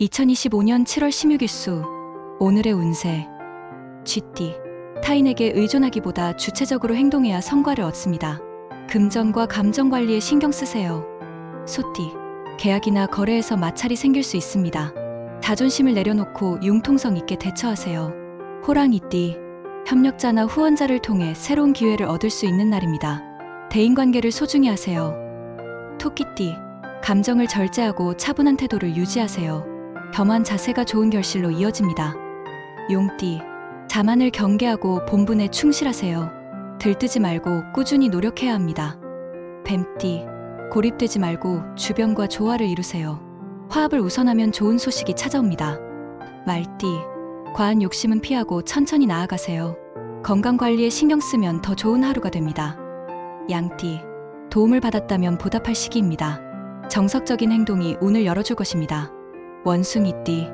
2025년 7월 16일 수 오늘의 운세 쥐띠 타인에게 의존하기보다 주체적으로 행동해야 성과를 얻습니다. 금전과 감정 관리에 신경 쓰세요. 소띠 계약이나 거래에서 마찰이 생길 수 있습니다. 자존심을 내려놓고 융통성 있게 대처하세요. 호랑이띠 협력자나 후원자를 통해 새로운 기회를 얻을 수 있는 날입니다. 대인관계를 소중히 하세요. 토끼띠 감정을 절제하고 차분한 태도를 유지하세요. 겸한 자세가 좋은 결실로 이어집니다. 용띠 자만을 경계하고 본분에 충실하세요. 들뜨지 말고 꾸준히 노력해야 합니다. 뱀띠 고립되지 말고 주변과 조화를 이루세요. 화합을 우선하면 좋은 소식이 찾아옵니다. 말띠 과한 욕심은 피하고 천천히 나아가세요. 건강 관리에 신경 쓰면 더 좋은 하루가 됩니다. 양띠 도움을 받았다면 보답할 시기입니다. 정석적인 행동이 운을 열어줄 것입니다. 원숭이띠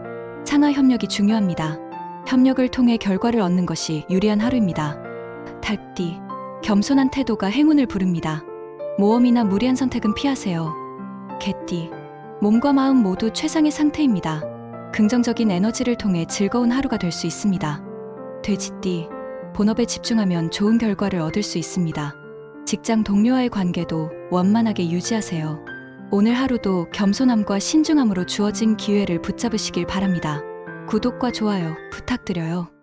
상하 협력이 중요합니다. 협력을 통해 결과를 얻는 것이 유리한 하루입니다. 닭띠 겸손한 태도가 행운을 부릅니다. 모험이나 무리한 선택은 피하세요. 개띠 몸과 마음 모두 최상의 상태입니다. 긍정적인 에너지를 통해 즐거운 하루가 될 수 있습니다. 돼지띠 본업에 집중하면 좋은 결과를 얻을 수 있습니다. 직장 동료와의 관계도 원만하게 유지하세요. 오늘 하루도 겸손함과 신중함으로 주어진 기회를 붙잡으시길 바랍니다. 구독과 좋아요 부탁드려요.